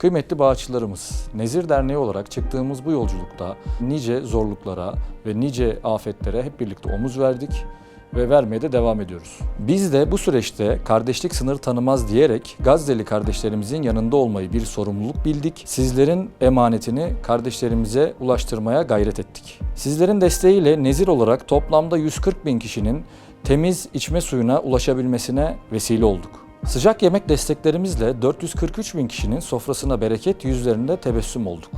Kıymetli bağışçılarımız, Nezir Derneği olarak çıktığımız bu yolculukta nice zorluklara ve nice afetlere hep birlikte omuz verdik ve vermeye de devam ediyoruz. Biz de bu süreçte kardeşlik sınır tanımaz diyerek Gazze'li kardeşlerimizin yanında olmayı bir sorumluluk bildik. Sizlerin emanetini kardeşlerimize ulaştırmaya gayret ettik. Sizlerin desteğiyle Nezir olarak toplamda 140 bin kişinin temiz içme suyuna ulaşabilmesine vesile olduk. Sıcak yemek desteklerimizle 443 bin kişinin sofrasına bereket yüzlerinde tebessüm olduk.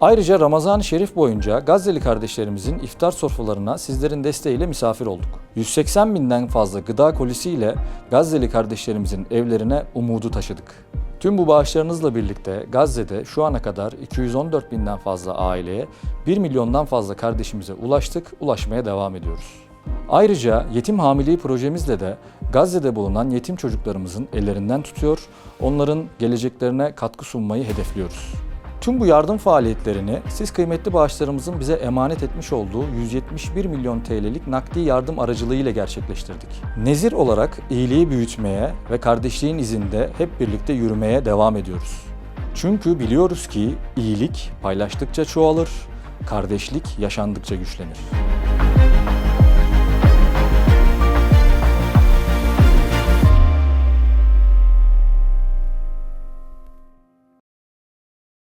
Ayrıca Ramazan-ı Şerif boyunca Gazze'li kardeşlerimizin iftar sofralarına sizlerin desteğiyle misafir olduk. 180 binden fazla gıda kolisiyle Gazze'li kardeşlerimizin evlerine umudu taşıdık. Tüm bu bağışlarınızla birlikte Gazze'de şu ana kadar 214 binden fazla aileye, 1 milyondan fazla kardeşimize ulaştık, ulaşmaya devam ediyoruz. Ayrıca yetim hamiliği projemizle de Gazze'de bulunan yetim çocuklarımızın ellerinden tutuyor, onların geleceklerine katkı sunmayı hedefliyoruz. Tüm bu yardım faaliyetlerini siz kıymetli bağışlarımızın bize emanet etmiş olduğu 171 milyon TL'lik nakdi yardım aracılığıyla gerçekleştirdik. Nezir olarak iyiliği büyütmeye ve kardeşliğin izinde hep birlikte yürümeye devam ediyoruz. Çünkü biliyoruz ki iyilik paylaştıkça çoğalır, kardeşlik yaşandıkça güçlenir.